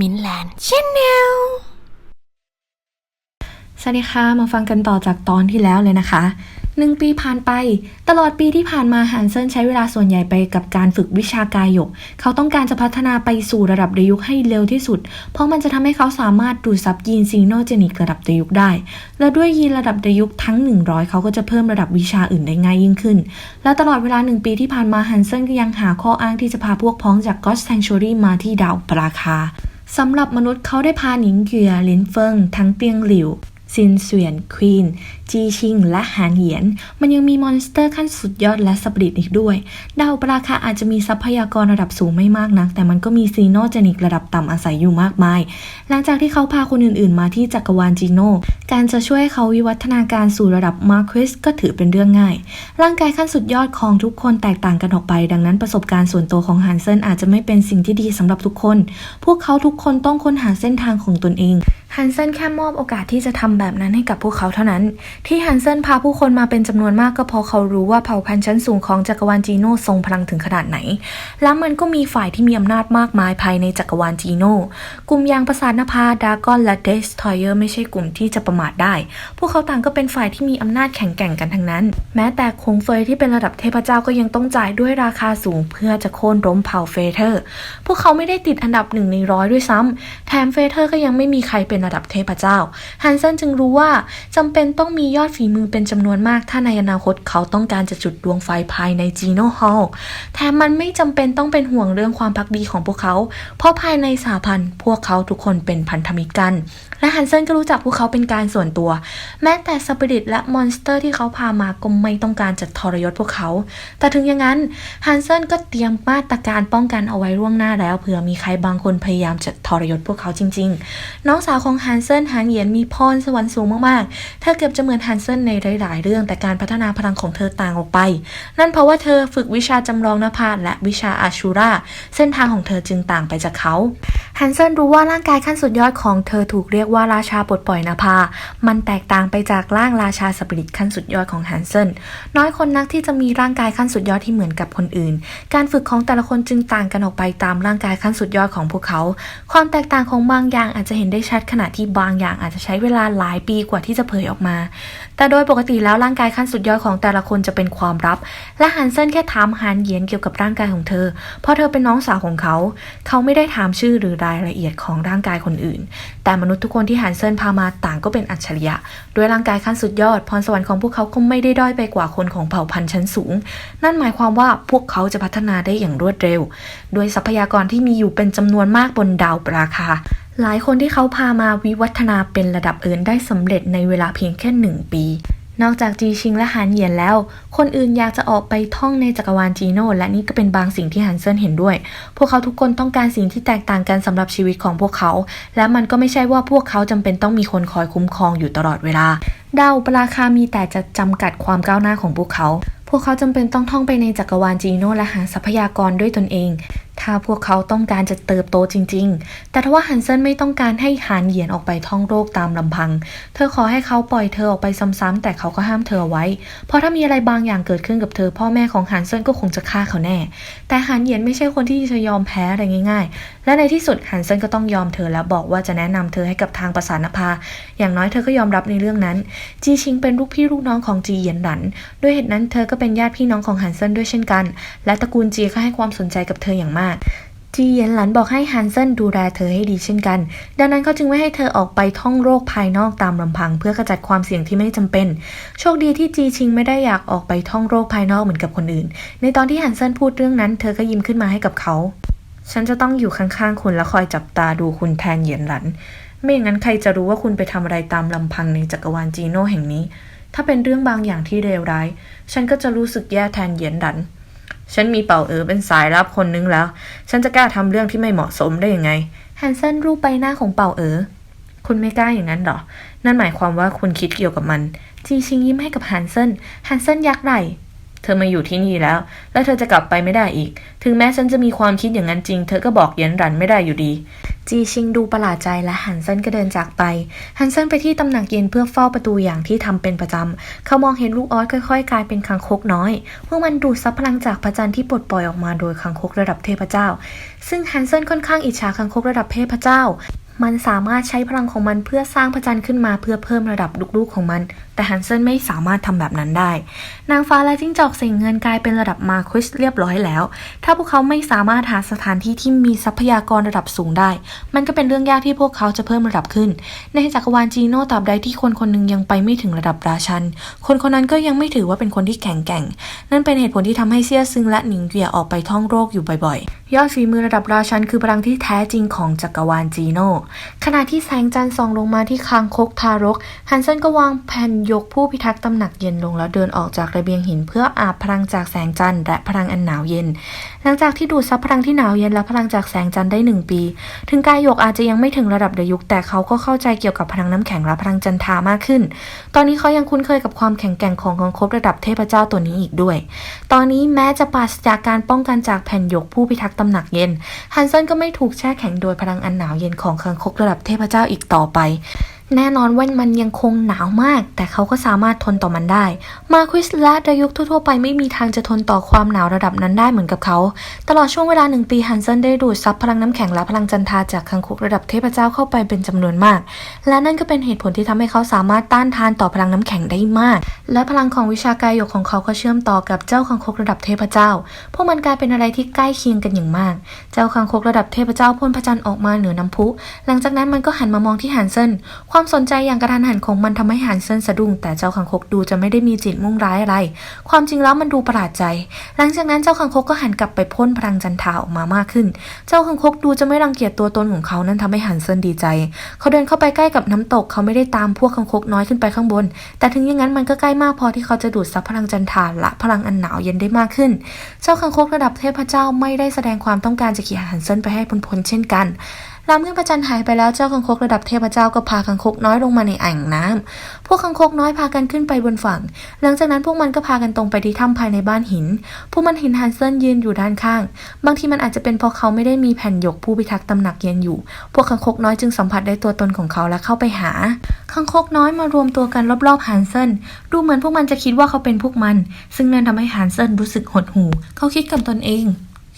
มินแลนด์ชแนลสวัสดีค่ะ มาฟังกันต่อจากตอนที่แล้วเลยนะคะหนึ่งปีผ่านไป ตลอดปีที่ผ่านมาฮันเซนใช้เวลาส่วนใหญ่ไปกับการฝึกวิชากายหยก เขาต้องการจะพัฒนาไปสู่ระดับเดยุกให้เร็วที่สุด เพราะมันจะทำให้เขาสามารถดูดซับยีนซีโนเจนิกระดับเดยุกได้ และด้วยยีนระดับเดยุกทั้ง 100 เขาก็จะเพิ่มระดับวิชาอื่นได้ง่ายยิ่งขึ้น และตลอดเวลาหนึ่งปีที่ผ่านมาฮันเซนก็ยังหาข้ออ้างที่จะพาพวกพ้องจากก็สแ a งช u รีมาที่ดาวปราคา สำหรับมนุษย์เขาได้พาหนิงเกียลินเฟิงทั้งเตียงหลิว ซินเสวียนควีน จีชิง และหานเหยียน มันยังมีมอนสเตอร์ขั้นสุดยอดและสปริตอีกด้วย ดาวปราคาอาจจะมีทรัพยากรระดับสูงไม่มากนัก แต่มันก็มีซีโนเจนิกระดับต่ำอาศัยอยู่มากมาย หลังจากที่เขาพาคนอื่นๆ มาที่จักรวาลจีโน การจะช่วยเขาวิวัฒนาการสู่ระดับมาร์ควิสก็ถือเป็นเรื่องง่าย ร่างกายขั้นสุดยอดของทุกคนแตกต่างกันออกไป ดังนั้นประสบการณ์ส่วนตัวของฮันเซนอาจจะไม่เป็นสิ่งที่ดีสำหรับทุกคน พวกเขาทุกคนต้องค้นหาเส้นทางของตนเอง ฮันเซนแค่มอบโอกาสที่จะทำแบบนั้นให้กับพวกเขาเท่านั้น ที่ฮันเซนพาผู้คนมาเป็นจำนวนมากก็เพราะเขารู้ว่าเผ่าพันธุ์ชั้นสูงของจักรวาลจีโน่ทรงพลังถึงขนาดไหน และมันก็มีฝ่ายที่มีอำนาจมากมายภายในจักรวาลจีโน่ กลุ่มยางประสาทนภาดากอนและเดสทอยเออร์ไม่ใช่กลุ่มที่จะประมาทได้ พวกเขาต่างก็เป็นฝ่ายที่มีอำนาจแข่งแก่งกันทั้งนั้น แม้แต่คงเฟยที่เป็นระดับเทพเจ้าก็ยังต้องจ่ายด้วยราคาสูงเพื่อจะโค่นล้มเผ่าเฟเธอร์ พวกเขาไม่ได้ติดอันดับหนึ่งในร้อยด้วยซ้ำแถมเฟเธอร์ก็ยังไม่มีใครเป็นระดับเทพเจ้า ฮันเซนจึงรู้ว่าจำเป็นต้องมียอดฝีมือเป็นจำนวนมาก ถ้าในอนาคตเขาต้องการจะจุดดวงไฟภายในจีโน่ฮอลแถมมันไม่จำเป็นต้องเป็นห่วงเรื่องความพักดีของพวกเขา เพราะภายในสาพันธ์พวกเขาทุกคนเป็นพันธมิตรกัน และฮันเซนก็รู้จักพวกเขาเป็นการส่วนตัว แม้แต่สปิริตและมอนสเตอร์ที่เขาพามาก็ไม่ต้องการจะทรยศพวกเขา แต่ถึงอย่างนั้นฮันเซนก็เตรียมมาตรการป้องกันเอาไว้ล่วงหน้าแล้วเผื่อมีใครบางคนพยายามจะทรยศพวกเขาจริง ๆ น้องสาวของฮันเซนหางเหยียนมีพรสวรรค์สูงมากๆ เธอเกือบจะเหมือนฮันเซนในหลาย ๆ เรื่อง แต่การพัฒนาพลังของเธอต่างออกไป นั่นเพราะว่าเธอฝึกวิชาจำลองนภาและวิชาอาชูราเส้นทางของเธอจึงต่างไปจากเขา ฮันเซนรู้ว่าร่างกายขั้นสุดยอดของเธอถูกเรียกว่าราชาปลดปล่อยนภา มันแตกต่างไปจากร่างราชาสปิริตขั้นสุดยอดของฮันเซนน้อยคนนักที่จะมีร่างกายขั้นสุดยอดที่เหมือนกับคนอื่น การฝึกของแต่ละคนจึงต่างกันออกไปตามร่างกายขั้นสุดยอดของพวกเขา ความแตกต่างของบางอย่างอาจจะเห็นได้ชัดขณะที่บางอย่างอาจจะใช้เวลาหลายปีกว่าที่จะเผยออกมา แต่โดยปกติแล้วร่างกายขั้นสุดยอดของแต่ละคนจะเป็นความลับ และฮันเซนแค่ถามฮานเยียนเกี่ยวกับร่างกายของเธอ เพราะเธอเป็นน้องสาวของเขา เขาไม่ได้ถามชื่อหรือรายละเอียดของร่างกายคนอื่น แต่มนุษย์ทุกคนที่ฮันเซนพามาต่างก็เป็นอัจฉริยะ ด้วยร่างกายขั้นสุดยอด พรสวรรค์ของพวกเขาก็ไม่ได้ด้อยไปกว่าคนของเผ่าพันธุ์ชั้นสูง นั่นหมายความว่าพวกเขาจะพัฒนาได้อย่างรวดเร็ว ด้วยทรัพยากรที่มีอยู่เป็นจำนวนมากบนดาวปราคา หลายคนที่เขาพามาวิวัฒนาเป็นระดับเอินได้สำเร็จในเวลาเพียงแค่หนึ่งปี นอกจากจีชิงและหานเหยียนแล้ว คนอื่นอยากจะออกไปท่องในจักรวาลจีโน่และนี่ก็เป็นบางสิ่งที่ฮันเซินเห็นด้วย พวกเขาทุกคนต้องการสิ่งที่แตกต่างกันสำหรับชีวิตของพวกเขา และมันก็ไม่ใช่ว่าพวกเขาจำเป็นต้องมีคนคอยคุ้มครองอยู่ตลอดเวลา ดาวปราคามีแต่จะจำกัดความก้าวหน้าของพวกเขา พวกเขาจำเป็นต้องท่องไปในจักรวาลจีโน่และหาทรัพยากรด้วยตนเอง ถ้าพวกเขาต้องการจะเติบโตจริง ๆ แต่ทว่าฮันเซนไม่ต้องการให้หานเหยียนออกไปท่องโลกตามลำพัง เธอขอให้เขาปล่อยเธอออกไปซ้ำๆแต่เขาก็ห้ามเธอไว้ เพราะถ้ามีอะไรบางอย่างเกิดขึ้นกับเธอ พ่อแม่ของฮันเซนก็คงจะฆ่าเขาแน่ แต่หานเหยียนไม่ใช่คนที่จะยอมแพ้อะไรง่าย ๆ และในที่สุดฮันเซนก็ต้องยอมเธอแล้วบอกว่าจะแนะนำเธอให้กับทางประสานภา อย่างน้อยเธอก็ยอมรับในเรื่องนั้น จีชิงเป็นลูกพี่ลูกน้องของจีเหยียนหลัน ด้วยเหตุนั้นเธอก็เป็นญาติพี่น้องของฮันเซนด้วยเช่นกัน และตระกูลจีก็ให้ความสนใจกับเธออย่างมากจีเยนหลันบอกให้ฮันเซนดูแลเธอให้ดีเช่นกัน ดังนั้นเขาจึงไม่ให้เธอออกไปท่องโรคภายนอกตามลำพัง เพื่อกระจัดความเสี่ยงที่ไม่จำเป็น โชคดีที่จีชิงไม่ได้อยากออกไปท่องโรคภายนอกเหมือนกับคนอื่น ในตอนที่ฮันเซนพูดเรื่องนั้น เธอก็ยิ้มขึ้นมาให้กับเขา ฉันจะต้องอยู่ข้างๆคุณและคอยจับตาดูคุณแทนเยนหลัน ไม่อย่างนั้นใครจะรู้ว่าคุณไปทำอะไรตามลำพังในจักรวาลจีโน่แห่งนี้ ถ้าเป็นเรื่องบางอย่างที่เลวร้าย ฉันก็จะรู้สึกแย่แทนเยียนหลัน ฉันมีเป่าเอ๋อเป็นสายลับคนนึงแล้ว ฉันจะกล้าทำเรื่องที่ไม่เหมาะสมได้ยังไงแฮนเซนรูปใบหน้าของเป่าเอ๋อคุณไม่กล้าอย่างนั้นหรอ นั่นหมายความว่าคุณคิดเกี่ยวกับมัน จีชิงยิ้มให้กับฮันเซนฮันเซนยักไหล่ ธอมาอยู่ที่นี่แล้ว แล้วเธอจะกลับไปไม่ได้อีก ถึงแม้ฉันจะมีความคิดอย่างนั้นจริง เธอก็บอกเยียนหลันไม่ได้อยู่ดี จีชิงดูประหลาดใจและฮันเซนก็เดินจากไปฮันเซนไปที่ตำหนักเย็นเพื่อเฝ้าประตูอย่างที่ทำเป็นประจำ เขามองเห็นลูกออสค่อยๆ กลายเป็นคังคกน้อยพวกมันดูดซับพลังจากพระจันทร์ที่ปลดปล่อยออกมาโดยคังคกระดับเทพเจ้า ซึ่งฮันเซนค่อนข้างอิจฉาคังคกระดับเทพเจ้า มันสามารถใช้พลังของมันเพื่อสร้างพระจันทร์ขึ้นมาเพื่อเพิ่มระดับลูกๆของมัน แต่ฮันเซนไม่สามารถทำแบบนั้นได้ นางฟ้าและจิ้งจอกเสียงเงินกลายเป็นระดับมาควิสเรียบร้อยแล้ว ถ้าพวกเขาไม่สามารถหาสถานที่ที่มีทรัพยากรระดับสูงได้ มันก็เป็นเรื่องยากที่พวกเขาจะเพิ่มระดับขึ้น ในจักรวาลจีโน่ตราบใดที่คนคนหนึ่งยังไปไม่ถึงระดับราชัน คนคนนั้นก็ยังไม่ถือว่าเป็นคนที่แข็งแกร่ง นั่นเป็นเหตุผลที่ทำให้เซียซึงและหนิงเกียออกไปท่องโลกอยู่บ่อยๆ ยอดฝีมือระดับราชันคือพลังที่แท้จริงของจักรวาลจีโน่ ขณะที่แสงจันทร์ส่องลงมาที่คางคกทารก ฮันเซนก็วางแผ่นยกผู้พิทักษ์ตำหนักเย็นลงแล้วเดินออกจากระเบียงหินเพื่ออาบพลังจากแสงจันทร์และพลังอันหนาวเย็นหลังจากที่ดูดซับพลังที่หนาวเย็นและพลังจากแสงจันทร์ได้หนึ่งปี ถึงกายหยกอาจจะยังไม่ถึงระดับเดยุคแต่เขาก็เข้าใจเกี่ยวกับพลังน้ำแข็งและพลังจันทามากขึ้น ตอนนี้เขายังคุ้นเคยกับความแข็งแกร่งของคังคกระดับเทพเจ้าตัวนี้อีกด้วย ตอนนี้แม้จะปราศจากการป้องกันจากแผ่นหยกผู้พิทักษ์ตำหนักเย็น ฮันเซนก็ไม่ถูกแช่แข็งโดยพลังอันหนาวเย็นของคังคกระดับเทพเจ้าอีกต่อไป แน่นอนว่ามันยังคงหนาวมาก แต่เขาก็สามารถทนต่อมันได้ มาควิสและดายุคทั่วๆไปไม่มีทางจะทนต่อความหนาวระดับนั้นได้เหมือนกับเขา ตลอดช่วงเวลาหนึ่งปีฮันเซนได้ดูดซับพลังน้ำแข็งและพลังจันทาจากคังคกระดับเทพเจ้าเข้าไปเป็นจำนวนมาก และนั่นก็เป็นเหตุผลที่ทำให้เขาสามารถต้านทานต่อพลังน้ำแข็งได้มาก และพลังของวิชากายหยกของเขาก็เชื่อมต่อกับเจ้าคังคกระดับเทพเจ้า พวกมันกลายเป็นอะไรที่ใกล้เคียงกันอย่างมาก เจ้าคังคกระดับเทพเจ้าพ่นพระจันทร์ออกมาเหนือน้ำพุ หลังจากนั้นมันก็หันมามองที่ฮันเซนความความสนใจอย่างกระทันหันของมันทำให้ฮันเซนสะดุ้งแต่เจ้าคังคกดูจะไม่ได้มีจิตมุ่งร้ายอะไร ความจริงแล้วมันดูประหลาดใจ หลังจากนั้นเจ้าคังคกก็หันกลับไปพ่นพลังจันทราออกมามากขึ้น เจ้าคังคกดูจะไม่รังเกียจตัวตนของเขานั่นทำให้ฮันเซนดีใจ เขาเดินเข้าไปใกล้กับน้ำตก เขาไม่ได้ตามพวกคังคกน้อยขึ้นไปข้างบน แต่ถึงอย่างนั้นมันก็ใกล้มากพอที่เขาจะดูดซับพลังจันทราและพลังอันหนาวเย็นได้มากขึ้น เจ้าคังคกระดับเทพเจ้าไม่ได้แสดงความต้องการจะขี่ฮันเซนไปให้พ้นๆเช่นกัน ลาเมื่อพระจันหายไปแล้วเจ้าคังคกระดับเทพเจ้าก็พาคังคกน้อยลงมาในอ่างน้ำพวกคังคกน้อยพากันขึ้นไปบนฝั่ง หลังจากนั้นพวกมันก็พากันตรงไปที่ถ้ำภายในบ้านหิน พวกมันเห็นฮันเซนยืนอยู่ด้านข้าง บางทีมันอาจจะเป็นเพราะเขาไม่ได้มีแผ่นหยกผู้พิทักษ์ตำหนักเย็นอยู่ พวกคังคกน้อยจึงสัมผัสได้ตัวตนของเขาและเข้าไปหา คังคกน้อยมารวมตัวกันรอบๆฮันเซนดูเหมือนพวกมันจะคิดว่าเขาเป็นพวกมัน ซึ่งนั่นทำให้ฮันเซนรู้สึกหดหู่ เขาคิดกับตนเอง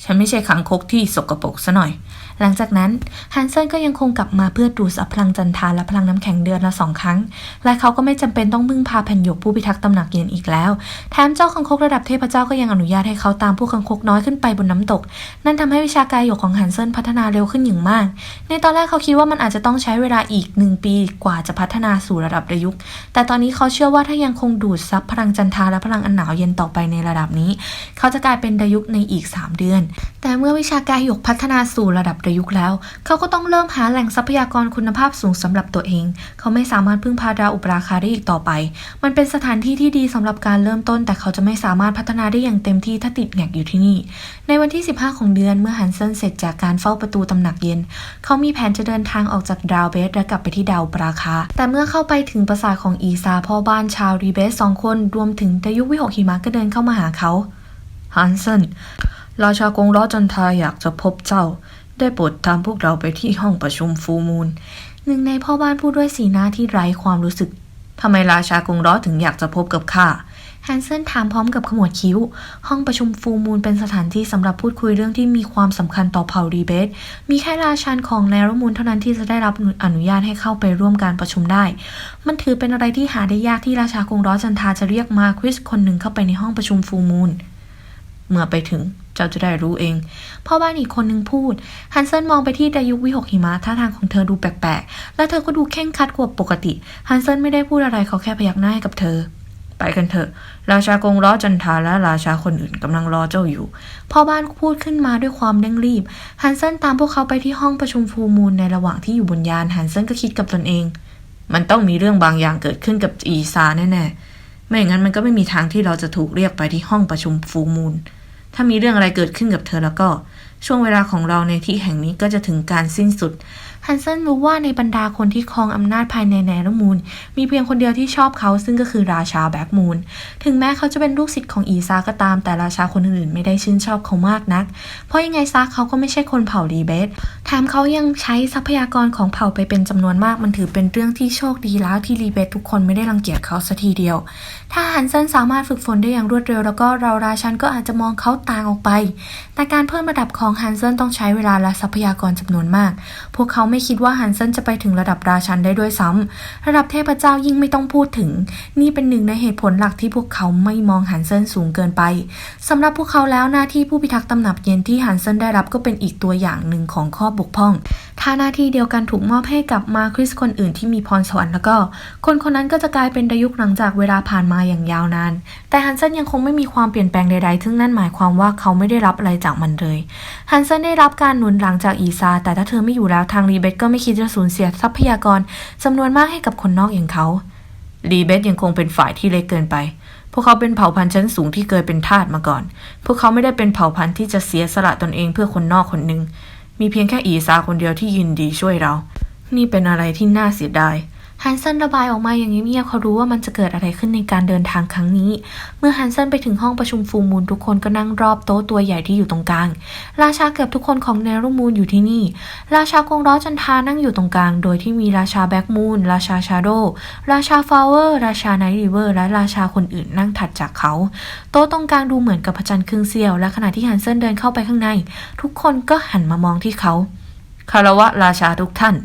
ฉันไม่ใช่ขังคกที่สกปรกซะหน่อย หลังจากนั้นฮันเซนก็ยังคงกลับมาเพื่อดูดซับพลังจันทราและพลังน้ำแข็งเดือนละสองครั้ง และเขาก็ไม่จำเป็นต้องพึ่งพาแผ่นหยกผู้พิทักษ์ตำหนักเย็นอีกแล้ว แถมเจ้าคังคกระดับเทพเจ้าก็ยังอนุญาตให้เขาตามผู้คังคกน้อยขึ้นไปบนน้ำตก นั่นทำให้วิชากายหยกของฮันเซนพัฒนาเร็วขึ้นอย่างมาก ในตอนแรกเขาคิดว่ามันอาจจะต้องใช้เวลาอีกหนึ่งปีกว่าจะพัฒนาสู่ระดับระยุกต์แต่ตอนนี้เขาเชื่อว่าถ้ายังคงดูดซับพลังจันทราและพลังอันหนาวเย็นต่อไปในระดับนี้ เขาจะกลายเป็นระยุกต์ในอีก 3 เดือน แต่เมื่อวิชากายหยกพัฒนาสู่ระดับระยุกต์แล้ว เขาก็ต้องเริ่มหาแหล่งทรัพยากรคุณภาพสูงสำหรับตัวเอง เขาไม่สามารถพึ่งพาดาวอุปราคาได้อีกต่อไป มันเป็นสถานที่ที่ดีสำหรับการเริ่มต้น แต่เขาจะไม่สามารถพัฒนาได้อย่างเต็มที่ถ้าติดแงกอยู่ที่นี่ ในวันที่ 15 ของเดือนเมื่อฮันเซนเสร็จจากการเฝ้าประตูตำหนักเย็น เขามีแผนจะเดินทางออกจากดาวเบสและกลับไปที่ดาวปราคา แต่เมื่อเข้าไปถึงปราสาทของอีซาพ่อบ้านชาวรีเบสสองคนรวมถึงดายุควิหกหิมะก็เดินเข้ามาหาเขาฮันเซนราชากงล้อจันทาอยากจะพบเจ้า ได้โปรดตามพวกเราไปที่ห้องประชุมฟูมูล หนึ่งในพ่อบ้านพูดด้วยสีหน้าที่ไร้ความรู้สึกทำไมราชากงล้อถึงอยากจะพบกับข้าแฮนเซนถามพร้อมกับขมวดคิ้ว ห้องประชุมฟูมูลเป็นสถานที่สำหรับพูดคุยเรื่องที่มีความสำคัญต่อเผ่ารีเบส มีแค่ราชันของแนรมูลเท่านั้นที่จะได้รับอนุญาตให้เข้าไปร่วมการประชุมได้ มันถือเป็นอะไรที่หาได้ยากที่ราชากงล้อจันทาจะเรียกมาคริสคนหนึ่งเข้าไปในห้องประชุมฟูมูล เมื่อไปถึง เจ้าจะได้รู้เอง พ่อบ้านอีกคนหนึ่งพูด ฮันเซนมองไปที่ดายุวิหกหิมะท่าทางของเธอดูแปลกๆ และเธอก็ดูเข่งคัดกว่าปกติ ฮันเซนไม่ได้พูดอะไรเขาแค่พยักหน้าให้กับเธอ ไปกันเถอะ ราชากงล้อจันทราและราชาคนอื่นกำลังรอเจ้าอยู่ พ่อบ้านพูดขึ้นมาด้วยความเร่งรีบ ฮันเซนตามพวกเขาไปที่ห้องประชุมฟูมูลในระหว่างที่อยู่บนยาน ฮันเซนก็คิดกับตนเอง มันต้องมีเรื่องบางอย่างเกิดขึ้นกับอีซาแน่ๆ ไม่อย่างนั้นมันก็ไม่มีทางที่เราจะถูกเรียกไปที่ห้องประชุมฟูมูล ถ้ามีเรื่องอะไรเกิดขึ้นกับเธอแล้วก็ ช่วงเวลาของเราในที่แห่งนี้ก็จะถึงการสิ้นสุด ฮันเซนรู้ว่าในบรรดาคนที่ครองอำนาจภายในแนรมูนมีเพียงคนเดียวที่ชอบเขาซึ่งก็คือราชาแบ็กมูนถึงแม้เขาจะเป็นลูกศิษย์ของอีซาก็ตาม แต่ราชาคนอื่นๆไม่ได้ชื่นชอบเขามากนัก เพราะยังไงซะเขาก็ไม่ใช่คนเผ่ารีเบสแถมเขายังใช้ทรัพยากรของเผ่าไปเป็นจำนวนมาก มันถือเป็นเรื่องที่โชคดีแล้วที่รีเบสทุกคนไม่ได้รังเกียจเขาสัทีเดียว ถ้าฮันเซนสามารถฝึกฝนได้อย่างรวดเร็ว แล้วก็เราราชันก็อาจจะมองเขาต่างออกไป แต่การเพิ่มระดับของฮันเซนต้องใช้เวลาและทรัพยากรจำนวนมาก พวกเขาไม่คิดว่าฮันเซนจะไปถึงระดับราชันได้ด้วยซ้ำระดับเทพเจ้ายิ่งไม่ต้องพูดถึง นี่เป็นหนึ่งในเหตุผลหลักที่พวกเขาไม่มองฮันเซนสูงเกินไปสำหรับพวกเขาแล้วหน้าที่ผู้พิทักษ์ตำหนักเย็นที่ฮันเซนได้รับก็เป็นอีกตัวอย่างหนึ่งของข้อบกพร่อง ถ้าหน้าที่เดียวกันถูกมอบให้กับมาคริสคนอื่นที่มีพรสวรรค์แล้วก็ คนคนนั้นก็จะกลายเป็นดายุคหลังจากเวลาผ่านมาอย่างยาวนาน แต่ฮันเซนยังคงไม่มีความเปลี่ยนแปลงใดๆซึ่งนั่นหมายความว่าเขาไม่ได้รับอะไรจากมันเลย ฮันเซนได้รับการหนุนหลังจากอีซา แต่ถ้าเธอไม่อยู่แล้วทางรีเบตก็ไม่คิดจะสูญเสียทรัพยากรจำนวนมากให้กับคนนอกอย่างเขา รีเบสยังคงเป็นฝ่ายที่เล็กเกินไป พวกเขาเป็นเผ่าพันธุ์ชั้นสูงที่เคยเป็นทาสมาก่อน พวกเขาไม่ได้เป็นเผ่าพันธุ์ที่จะเสียสละตนเองเพื่อคนนอกคนหนึ่ง มีเพียงแค่อีซาคนเดียวที่ยินดีช่วยเรา นี่เป็นอะไรที่น่าเสียดาย ฮันเซนระบายออกมาอย่างเงียบๆเขารู้ว่ามันจะเกิดอะไรขึ้นในการเดินทางครั้งนี้ เมื่อฮันเซนไปถึงห้องประชุมฟูมูลทุกคนก็นั่งรอบโต๊ะตัวใหญ่ที่อยู่ตรงกลาง ราชาเกือบทุกคนของเนรุมูลอยู่ที่นี่ ราชากงร้อจันทานั่งอยู่ตรงกลาง โดยที่มีราชาแบ็กมูนราชาชาโด ราชาฟลาวเวอร์ ราชาไนท์ริเวอร์ และราชาคนอื่นนั่งถัดจากเขา โต๊ะตรงกลางดูเหมือนกับพระจันทร์ครึ่งเสี้ยว และขณะที่ฮันเซนเดินเข้าไปข้างใน ทุกคนก็หันมามองที่เขา คารวะราชาทุกท่าน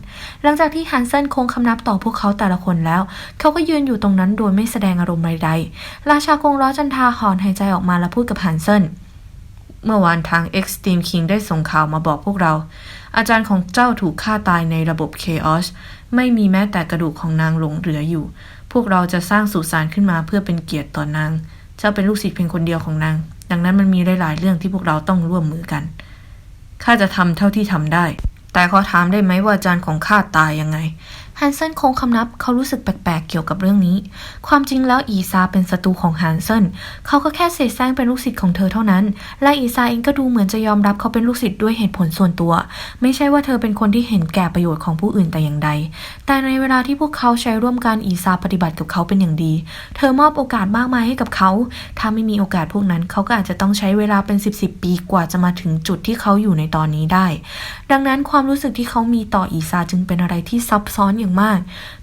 หลังจากที่ฮันเซนคงคำนับต่อพวกเขาแต่ละคนแล้ว เขาก็ยืนอยู่ตรงนั้นโดยไม่แสดงอารมณ์ใดๆ ราชากงล้อจันทาหอนหายใจออกมาและพูดกับฮันเซนเมื่อวานทาง Extreme King ได้ส่งข่าวมาบอกพวกเรา อาจารย์ของเจ้าถูกฆ่าตายในระบบ Chaos ไม่มีแม้แต่กระดูกของนางหลงเหลืออยู่ พวกเราจะสร้างสุสานขึ้นมาเพื่อเป็นเกียรติต่อนาง เจ้าเป็นลูกศิษย์เพียงคนเดียวของนาง ดังนั้นมันมีหลาย ๆ เรื่องที่พวกเราต้องร่วมมือกันข้าจะทำเท่าที่ทำได้ แต่ขอถามได้ไหมว่าอาจารย์ของข้าตายยังไง ฮันเซนคงคำนับเขารู้สึกแปลกๆเกี่ยวกับเรื่องนี้ ความจริงแล้วอีซาเป็นศัตรูของฮันเซนเขาก็แค่เสแสร้งเป็นลูกศิษย์ของเธอเท่านั้น และอีซาเองก็ดูเหมือนจะยอมรับเขาเป็นลูกศิษย์ด้วยเหตุผลส่วนตัว ไม่ใช่ว่าเธอเป็นคนที่เห็นแก่ประโยชน์ของผู้อื่นแต่อย่างใด แต่ในเวลาที่พวกเขาใช้ร่วมกันอีซาปฏิบัติกับเขาเป็นอย่างดี เธอมอบโอกาสมากมายให้กับเขา ถ้าไม่มีโอกาสพวกนั้นเขาก็อาจจะต้องใช้เวลาเป็นสิบสิบปีกว่าจะมาถึงจุดที่เขาอยู่ในตอนนี้ได้ ดังนั้นความรู้สึกที่เขามีต่ออีซาจึงเป็นอะไรที่ซับซ้อนอย่างมาก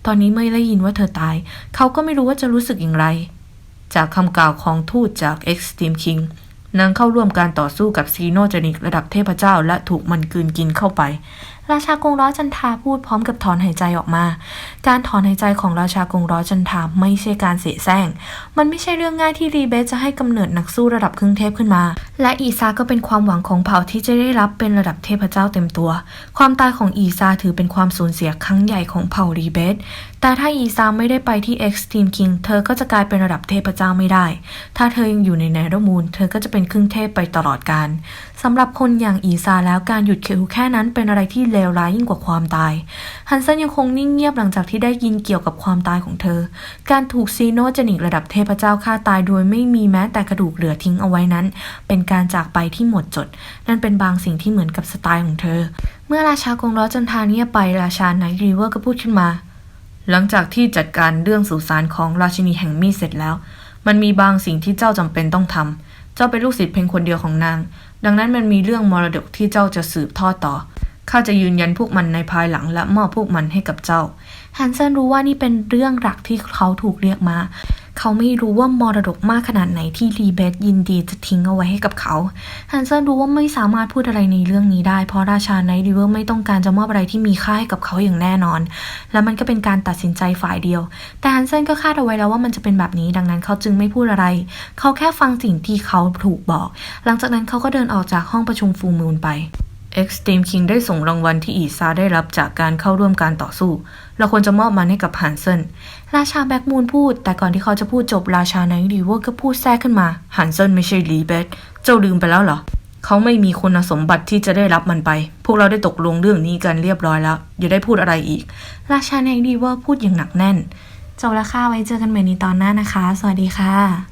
ตอนนี้เมื่อได้ยินว่าเธอตาย เขาก็ไม่รู้ว่าจะรู้สึกอย่างไร จากคำกล่าวของทูตจากเอ็กซ์ตีมคิงนางเข้าร่วมการต่อสู้กับซีโนเจนิกระดับเทพเจ้าและถูกมันกืนกินเข้าไป ราชากงร้อจันทาพูดพร้อมกับถอนหายใจออกมา การถอนหายใจของราชากงร้อจันทาไม่ใช่การเสียแซงมันไม่ใช่เรื่องง่ายที่รีเบสจะให้กำเนิดนักสู้ระดับครึ่งเทพขึ้นมา และอีซาก็เป็นความหวังของเผ่าที่จะได้รับเป็นระดับเทพเจ้าเต็มตัว ความตายของอีซาถือเป็นความสูญเสียครั้งใหญ่ของเผ่ารีเบส แต่ถ้าอีซาไม่ได้ไปที่ Extreme King เธอก็จะกลายเป็นระดับเทพเจ้าไม่ได้ ถ้าเธอยังอยู่ในแนรมูนเธอก็จะเป็นครึ่งเทพไปตลอดกาลสำหรับคนอย่างอีซาแล้วการหยุดเคิวแค่นั้นเป็นอะไรที่เลวร้ายยิ่งกว่าความตาย ฮันเซนยังคงนิ่งเงียบหลังจากที่ได้ยินเกี่ยวกับความตายของเธอ การถูกซีโนเจนิกระดับเทพเจ้าฆ่าตายโดยไม่มีแม้แต่กระดูกเหลือทิ้งเอาไว้นั้น เป็นการจากไปที่หมดจด นั่นเป็นบางสิ่งที่เหมือนกับสไตล์ของเธอ เมื่อราชากงล้อจันทาเงียบไปราชาไนท์รีเวอร์ก็พูดขึ้นมา หลังจากที่จัดการเรื่องสุสานของราชินีแห่งมีดเสร็จแล้ว มันมีบางสิ่งที่เจ้าจำเป็นต้องทำเจ้าเป็นลูกศิษย์เพียงคนเดียวของนาง ดังนั้นมันมีเรื่องมรดกที่เจ้าจะสืบทอดต่อ ข้าจะยืนยันพวกมันในภายหลังและมอบพวกมันให้กับเจ้า ฮันเซนรู้ว่านี่เป็นเรื่องหลักที่เขาถูกเรียกมา เขาไม่รู้ว่ามรดกมากขนาดไหนที่รีเบสยินดีจะทิ้งเอาไว้ให้กับเขาฮันเซนรู้ว่าไม่สามารถพูดอะไรในเรื่องนี้ได้ เพราะราชาไนท์ริเวอร์ไม่ต้องการจะมอบอะไรที่มีค่าให้กับเขาอย่างแน่นอน และมันก็เป็นการตัดสินใจฝ่ายเดียว แต่ฮันเซนก็คาดเอาไว้แล้วว่ามันจะเป็นแบบนี้ ดังนั้นเขาจึงไม่พูดอะไร เขาแค่ฟังสิ่งที่เขาถูกบอก หลังจากนั้นเขาก็เดินออกจากห้องประชุมฟูมูลไป Extreme King ได้ส่งรางวัลที่อีซาได้รับจากการเข้าร่วมการต่อสู้ เราควรจะมอบมันให้กับฮันเซนราชาแบ็กมูนพูด แต่ก่อนที่เขาจะพูดจบราชาไนรีเวอร์ก็พูดแทรกขึ้นมาฮันเซนไม่ใช่ลีเบสเจ้าลืมไปแล้วเหรอ เขาไม่มีคุณสมบัติที่จะได้รับมันไป พวกเราได้ตกลงเรื่องนี้กันเรียบร้อยแล้ว อย่าได้พูดอะไรอีก ราชาไนรีเวอร์พูดอย่างหนักแน่น จบแล้วค่ะไว้เจอกันใหม่ในตอนหน้านะคะ สวัสดีค่ะ